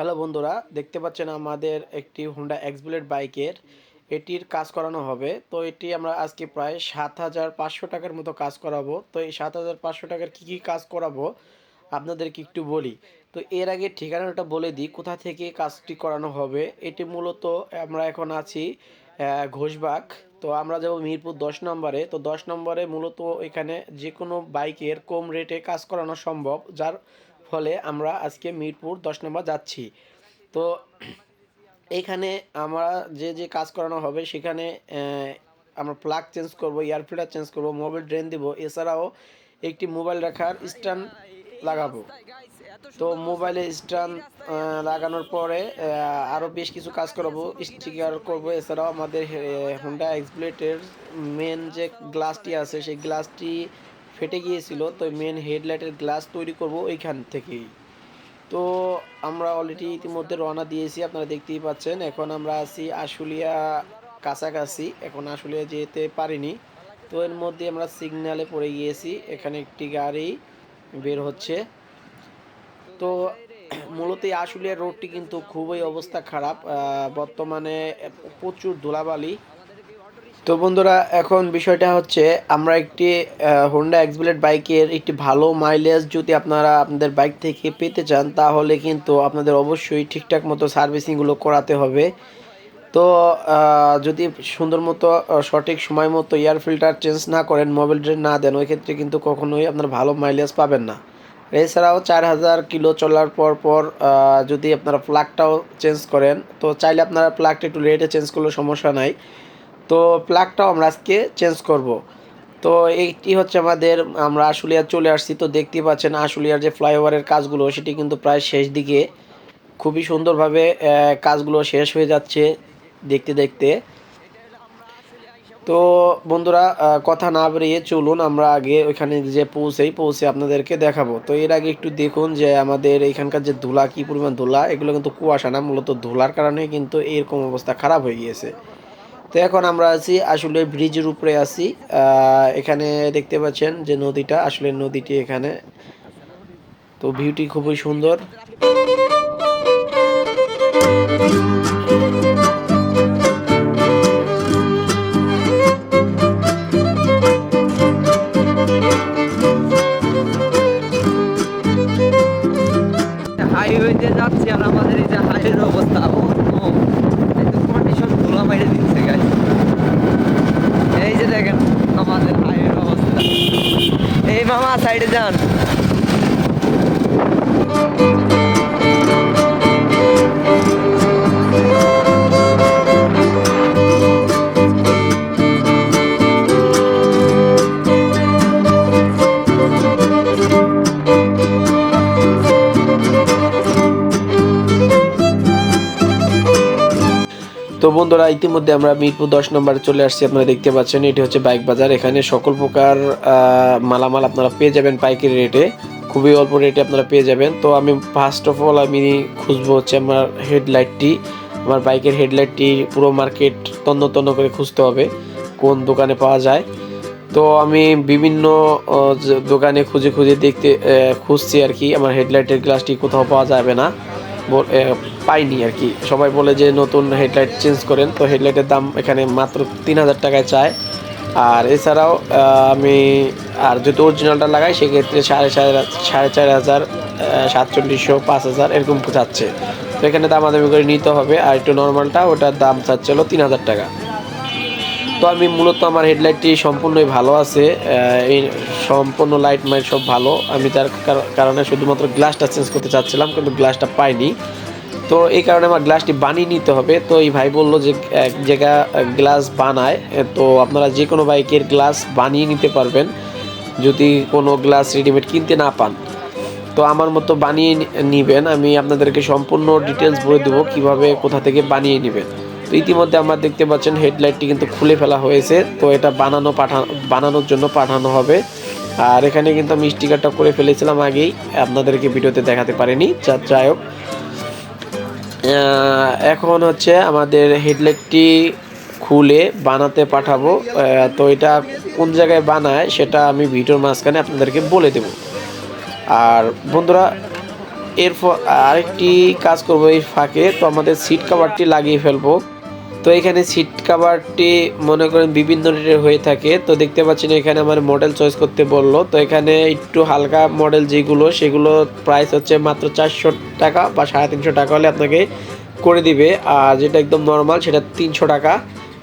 Hello বন্ধুরা, দেখতে পাচ্ছেন আমাদের একটি হুন্ডা এক্সবুলেট বাইকের। এটির কাজ করানো হবে। তো এটি আমরা আজকে প্রায় সাত হাজার পাঁচশো টাকার মতো কাজ করাবো। তো এই সাত হাজার পাঁচশো টাকার কী কী কাজ করাবো, আপনাদেরকে একটু বলি। তো এর আগে ঠিকানাটা বলে দিই, কোথা থেকে কাজটি করানো হবে। এটি মূলত আমরা এখন আছি ঘোষবাগ। তো আমরা যাব মিরপুর দশ নম্বরে। তো দশ নম্বরে মূলত এখানে যে কোনো বাইকের কম রেটে কাজ করানো সম্ভব। যার ফলে আমরা আজকে মিরপুর দশ নম্বর যাচ্ছি। তো এইখানে আমরা যে যে কাজ করানো হবে সেখানে আমরা প্লাগ চেঞ্জ করব এয়ার ফিল্টার চেঞ্জ করব মোবাইল ড্রেন দিব, এছাড়াও একটি মোবাইল রাখার স্ট্যান্ড লাগাবো। তো মোবাইলে স্ট্যান্ড লাগানোর পরে আরও বেশ কিছু কাজ করাবো স্টিকার করব, এছাড়াও আমাদের হোন্ডা এক্সপ্লেটের মেন যে গ্লাসটি আছে, সেই গ্লাসটি ফেটে গিয়েছিল, তো মেন হেডলাইটের গ্লাস তৈরি করব ওইখান থেকেই। তো আমরা অলরেডি ইতিমধ্যে রওনা দিয়েছি, আপনারা দেখতেই পাচ্ছেন। এখন আমরা আছি আশুলিয়া কাছাকাছি, এখন আশুলিয়া যেতে পারিনি। তো এর মধ্যে আমরা সিগন্যালে পড়ে গিয়েছি, এখানে একটি গাড়ি বের হচ্ছে। তো মূলত আশুলিয়া রোডটি কিন্তু খুবই অবস্থা খারাপ। বর্তমানে প্রচুর ধুলাবালি তো বন্ধুরা, এখন বিষয়টা হচ্ছে, আমরা একটি হোন্ডা এক্সবিলেট বাইকের একটি ভালো মাইলেজ যদি আপনারা আপনাদের বাইক থেকে পেতে চান, তাহলে কিন্তু আপনাদের অবশ্যই ঠিকঠাক মতো সার্ভিসিংগুলো করাতে হবে। তো যদি সুন্দর মতো সঠিক সময় মতো এয়ার ফিল্টার চেঞ্জ না করেন মোবাইল ড্রেন না দেন, ওই ক্ষেত্রে কিন্তু কখনোই আপনার ভালো মাইলেজ পাবেন না। এছাড়াও চার হাজার কিলো চলার পর পর যদি আপনারা প্লাগটাও চেঞ্জ করেন, তো চাইলে আপনারা প্লাগটা একটু লেটে চেঞ্জ করলে সমস্যা নাই। তো প্লাগটাও আমরা আজকে চেঞ্জ করব। তো এইটি হচ্ছে আমাদের, আমরা আশুলিয়া চলে আসছি। তো দেখতেই পাচ্ছেন আশুলিয়ার যে ফ্লাইওভারের কাজগুলো, সেটি কিন্তু প্রায় শেষ দিকে। খুবই সুন্দরভাবে কাজগুলো শেষ হয়ে যাচ্ছে দেখতে দেখতে। তো বন্ধুরা কথা না বেরিয়ে চলুন, আমরা আগে ওইখানে যে পৌঁছেই পৌঁছে আপনাদেরকে দেখাবো। তো এর আগে একটু দেখুন যে আমাদের এখানকার যে ধুলা, কি পরিমাণ ধুলা, এগুলো কিন্তু কুয়াশা না, মূলত ধুলার কারণে কিন্তু এরকম অবস্থা খারাপ হয়ে গিয়েছে। তো এখন আমরা আছি আসলে ব্রিজের উপরে আছি। এখানে দেখতে পাচ্ছেন যে নদীটা আসলে নদীটি এখানে। তো ভিউটি খুবই সুন্দর। তো বন্ধুরা, ইতিমধ্যে আমরা মিরপুর দশ নম্বরে চলে আসছি। আপনারা দেখতে পাচ্ছেন, এটি হচ্ছে বাইক বাজার। এখানে সকল প্রকার মালামাল আপনারা পেয়ে যাবেন পাইকারি রেটে। খুবই অল্প রেটে আপনারা পেয়ে যাবেন। তো আমি ফার্স্ট অফ অল আমি খুঁজবো হচ্ছে আমার হেডলাইটটি। আমার বাইকের হেডলাইটটি পুরো মার্কেট তন্ন তন্ন করে খুঁজতে হবে, কোন দোকানে পাওয়া যায়। তো আমি বিভিন্ন দোকানে খুঁজে খুঁজে দেখতে খুঁজছি আর কি। আমার হেডলাইটের গ্লাসটি কোথাও পাওয়া যাবে না। পাইনি আর কি। সবাই বলে যে নতুন হেডলাইট চেঞ্জ করেন, তো হেডলাইটের দাম এখানে মাত্র তিন হাজার টাকায় চায়। আর এছাড়াও আমি, আর যদি অরিজিনালটা লাগাই, সেক্ষেত্রে সাড়ে চার সাড়ে চার হাজার সাতচল্লিশশো পাঁচ হাজার এরকম যাচ্ছে। তো এখানে দামাদামি করে নিতে হবে, আর একটু নর্মালটা ওটার দাম চাচ্ছিল তিন হাজার টাকা। তো আমি মূলত আমার হেডলাইটটি সম্পূর্ণই ভালো আছে এই সম্পূর্ণ লাইট মাইট সব ভালো। আমি তার কারণে শুধুমাত্র গ্লাসটা চেঞ্জ করতে চাচ্ছিলাম, কিন্তু গ্লাসটা পাইনি। তো এই কারণে আমার গ্লাসটি বানিয়ে নিতে হবে। তো এই ভাই বলল যে, এক জায়গা গ্লাস বানায়, তো আপনারা যে কোনো বাইকের গ্লাস বানিয়ে নিতে পারবেন, যদি কোনো গ্লাস রেডিমেড কিনতে না পান। তো আমার মতো বানিয়ে নিবেন। আমি আপনাদেরকে সম্পূর্ণ ডিটেলস বলে দেবো কীভাবে, কোথা থেকে বানিয়ে নেবেন। তো ইতিমধ্যে আমরা দেখতে পাচ্ছেন হেডলাইটটি কিন্তু খুলে ফেলা হয়েছে। তো এটা বানানো পাঠা, বানানোর জন্য পাঠানো হবে। আর এখানে কিন্তু আমি স্টিকারটা করে ফেলেছিলাম আগেই। আপনাদেরকে ভিডিওতে দেখাতে পারিনি, যা, যাই হোক। এখন হচ্ছে আমাদের হেডলাইটটি খুলে বানাতে পাঠাবো। তো এটা কোন জায়গায় বানায় সেটা আমি ভিডিওর মাঝখানে আপনাদেরকে বলে দেব। আর বন্ধুরা এরপর আরেকটি কাজ করব এই ফাঁকে। তো আমাদের সিট কাভারটি লাগিয়ে ফেলব। তো এখানে সিট কাভারটি মনে করেন বিভিন্ন রেটের হয়ে থাকে। তো দেখতে পাচ্ছেন এখানে আমার মডেল চয়েস করতে বলল। তো এখানে একটু হালকা মডেল যেগুলো, সেগুলো প্রাইস হচ্ছে মাত্র চারশো টাকা বা সাড়ে তিনশো টাকা হলে আপনাকে করে দিবে। আর যেটা একদম নর্মাল সেটা তিনশো টাকা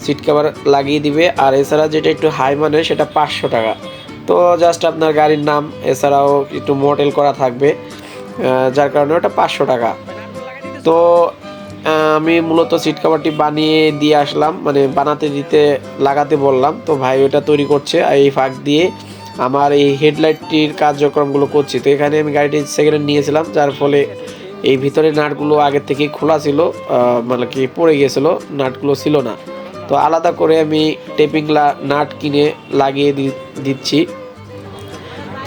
সিট কাভার লাগিয়ে দিবে। আর এছাড়া যেটা একটু হাই মানের, সেটা পাঁচশো টাকা। তো জাস্ট আপনার গাড়ির নাম, এছাড়াও একটু মডেল করা থাকবে। যার কারণে ওটা পাঁচশো টাকা। তো আমি মূলত সিট কাভারটি বানিয়ে দিয়ে আসলাম মানে বানাতে দিতে লাগাতে বললাম। তো ভাই ওটা তৈরি করছে, আর এই ফাঁক দিয়ে আমার এই হেডলাইটটির কার্যক্রমগুলো করছি। তো এখানে আমি গাড়িটি সেকেন্ড নিয়েছিলাম, যার ফলে এই ভিতরে নাটগুলো আগের থেকে খোলা ছিল মানে কি পড়ে গিয়েছিল, নাটগুলো ছিল না। তো আলাদা করে আমি টেপিংলা নাট কিনে লাগিয়ে দিচ্ছি।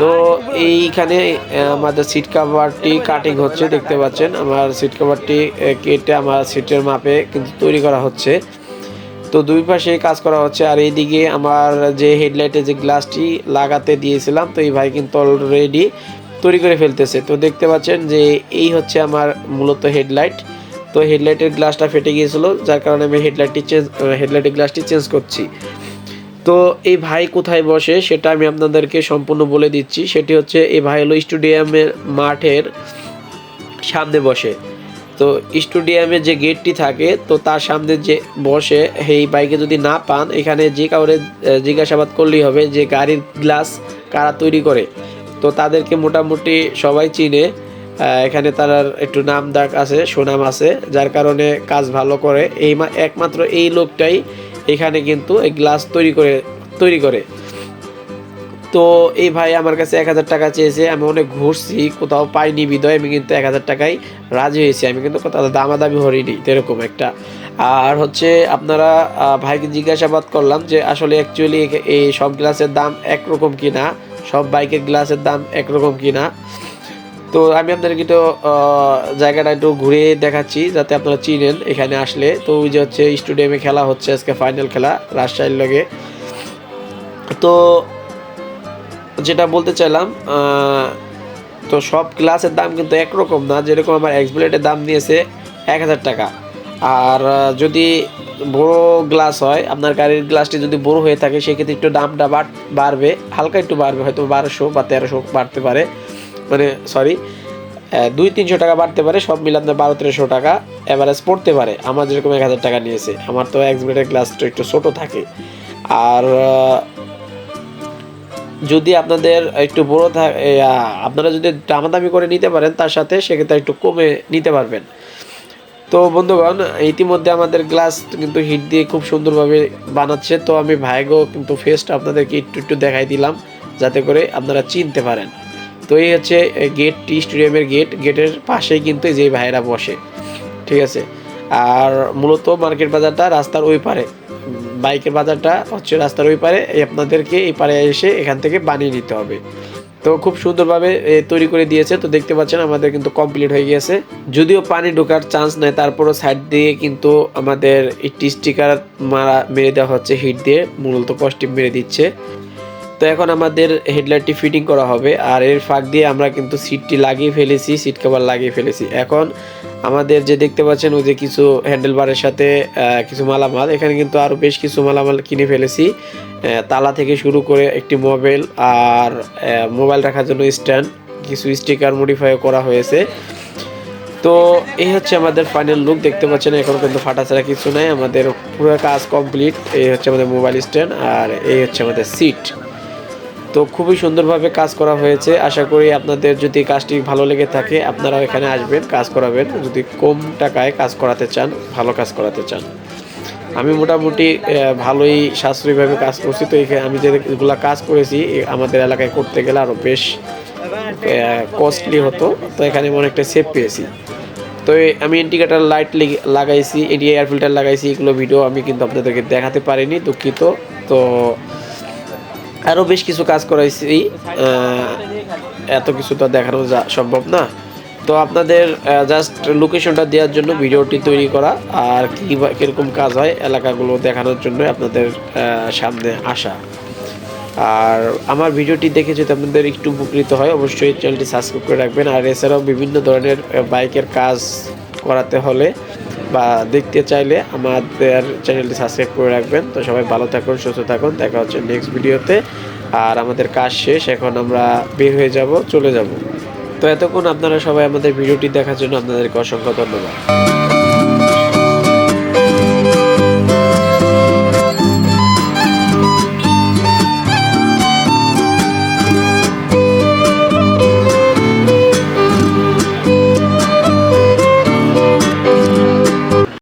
তো এইখানে আমাদের সিট কাভারটি কাটিং হচ্ছে, দেখতে পাচ্ছেন। আমার সিট কাভারটি কেটে আমার সিটের মাপে কিন্তু তৈরি করা হচ্ছে। তো দুই পাশে কাজ করা হচ্ছে, আর এইদিকে আমার যে হেডলাইটে যে গ্লাসটি লাগাতে দিয়েছিলাম, তো এই ভাই কিন্তু অলরেডি তৈরি করে ফেলতেছে। তো দেখতে পাচ্ছেন যে এই হচ্ছে আমার মূলত হেডলাইট তো হেডলাইটের গ্লাসটা ফেটে গিয়েছিল, যার কারণে আমি হেডলাইটটি চেঞ্জ হেডলাইটের গ্লাসটি চেঞ্জ করছি। তো এই ভাই কোথায় বসে সেটা আমি আপনাদেরকে সম্পূর্ণ বলে দিচ্ছি। সেটি হচ্ছে এই ভাই হলো স্টেডিয়ামের মাঠের সামনে বসে। তো স্টেডিয়ামে যে গেটটি থাকে, তো তার সামনে যে বসে, এই বাইকে যদি না পান, এখানে যে কাউরে জিজ্ঞাসাবাদ করলেই হবে যে গাড়ির গ্লাস কারা তৈরি করে। তো তাদেরকে মোটামুটি সবাই চিনে এখানে তার একটু নাম ডাক আছে, সুনাম আছে, যার কারণে কাজ ভালো করে। এই একমাত্র এই লোকটাই এখানে কিন্তু এই গ্লাস তৈরি করে তৈরি করে। তো এই ভাই আমার কাছে এক হাজার টাকা চেয়েছে, আমি অনেক ঘুরছি, কোথাও পাইনি বিদয়, আমি কিন্তু এক হাজার টাকায় রাজি হয়েছি। আমি কিন্তু কোথাও দামাদামি হরিনি এরকম একটা। আর হচ্ছে আপনারা ভাইকে জিজ্ঞাসাবাদ করলাম যে, আসলে অ্যাকচুয়ালি এই সব গ্লাসের দাম একরকম কি না সব বাইকের গ্লাসের দাম একরকম কি না তো আমি আপনাদেরকে তো জায়গাটা একটু ঘুরে দেখাচ্ছি যাতে আপনারা চিনেন এখানে আসলে। তো ওই যে হচ্ছে স্টেডিয়ামে খেলা হচ্ছে, আজকে ফাইনাল খেলা রাজশাহীর লগে। তো যেটা বলতে চাইলাম তো সব গ্লাসের দাম কিন্তু একরকম না, যেরকম আমার এক্সপ্লেটের দাম নিয়েছে এক হাজার টাকা। আর যদি বড় গ্লাস হয়, আপনার গাড়ির গ্লাসটি যদি বড় হয়ে থাকে, সেক্ষেত্রে একটু দামটা বাড়- বাড়বে, হালকা একটু বাড়বে, হয়তো বারোশো বা তেরোশো বাড়তে পারে। মানে সরি দুই তিনশো টাকা বাড়তে পারে সব মিলে আপনার বারো তেরোশো টাকা অ্যাভারেজ পড়তে পারে। আমার যেরকম এক হাজার টাকা নিয়েছে আমার তো এক্সপ্লেটের গ্লাসটা একটু ছোটো থাকে। আর যদি আপনাদের একটু বড় থা- এ, আহ, আপনারা যদি দামাদামি করে নিতে পারেন তার সাথে সেক্ষেত্রে একটু কমে নিতে পারবেন। তো বন্ধুগণ ইতিমধ্যে আমাদের গ্লাস কিন্তু হিট দিয়ে খুব সুন্দরভাবে বানাচ্ছে। তো আমি ভাইগো কিন্তু ফেসটা আপনাদেরকে একটু একটু দেখাই দিলাম যাতে করে আপনারা চিনতে পারেন। তো এই হচ্ছে গেটটি স্টেডিয়ামের গেট গেটের পাশেই কিন্তু যে ভাইয়েরা বসে, ঠিক আছে? আর মূলত মার্কেট বাজারটা রাস্তার ওই পারে, বাইকের বাজারটা হচ্ছে রাস্তার ওই পারে আপনাদেরকে এই পারে এসে এখান থেকে বানিয়ে নিতে হবে। তো খুব সুন্দরভাবে তৈরি করে দিয়েছে, তো দেখতে পাচ্ছেন আমাদের কিন্তু কমপ্লিট হয়ে গিয়েছে যদিও পানি ঢোকার চান্স নেই, তারপরও সাইড দিয়ে কিন্তু আমাদের একটি স্টিকার মারা, মেরে দেওয়া হচ্ছে হিট দিয়ে, মূলত কস্টিম মেরে দিচ্ছে। তো এখন আমাদের হেডলাইটটি ফিটিং করা হবে আর এর ফাঁক দিয়ে আমরা কিন্তু সিটটি লাগিয়ে ফেলেছি, সিট কভার লাগিয়ে ফেলেছি। এখন আমাদের যে দেখতে পাচ্ছেন ওই যে কিছু হ্যান্ডেল বারের সাথে কিছু মালামাল। এখানে কিন্তু আরও বেশ কিছু মালামাল কিনে ফেলেছি। তালা থেকে শুরু করে একটি মোবাইল আর মোবাইল রাখার জন্য স্ট্যান্ড, কিছু স্টিকার মডিফাই করা হয়েছে। তো এই হচ্ছে আমাদের ফাইনাল লুক দেখতে পাচ্ছেন এখন কিন্তু ফাটা ছাড়া কিছু নাই। আমাদের পুরো কাজ কমপ্লিট এই হচ্ছে আমাদের মোবাইল স্ট্যান্ড আর এই হচ্ছে আমাদের সিট তো খুবই সুন্দরভাবে কাজ করা হয়েছে। আশা করি আপনাদের যদি কাজটি ভালো লেগে থাকে, আপনারাও এখানে আসবেন, কাজ করাবেন। যদি কম টাকায় কাজ করাতে চান, ভালো কাজ করাতে চান। আমি মোটামুটি ভালোই সাশ্রয়ীভাবে কাজ করছি। তো এখানে আমি যেগুলো কাজ করেছি আমাদের এলাকায় করতে গেলে আরও বেশ কস্টলি হতো। তো এখানে আমি অনেকটা সেভ পেয়েছি। তো আমি ইন্ডিকেটার লাইট লাগাইছি এডি এয়ার ফিল্টার লাগাইছি, এগুলো ভিডিও আমি কিন্তু আপনাদেরকে দেখাতে পারিনি, দুঃখিত। তো আরও বেশ কিছু কাজ করাইছি এত কিছু তো দেখানো যা সম্ভব না। তো আপনাদের জাস্ট লোকেশনটা দেওয়ার জন্য ভিডিওটি তৈরি করা আর কী কীরকম কাজ হয় এলাকাগুলো দেখানোর জন্য আপনাদের সামনে আসা। আর আমার ভিডিওটি দেখে যদি আপনাদের একটু উপকৃত হয়, অবশ্যই চ্যানেলটি সাবস্ক্রাইব করে রাখবেন। আর এছাড়াও বিভিন্ন ধরনের বাইকের কাজ করাতে হলে বা দেখতে চাইলে আমাদের চ্যানেলটি সাবস্ক্রাইব করে রাখবেন। তো সবাই ভালো থাকুন, সুস্থ থাকুন। দেখা হচ্ছে নেক্সট ভিডিওতে আর আমাদের কাজ শেষ, এখন আমরা বের হয়ে যাব, চলে যাব। তো এতক্ষণ আপনারা সবাই আমাদের ভিডিওটি দেখার জন্য আপনাদেরকে অসংখ্য ধন্যবাদ।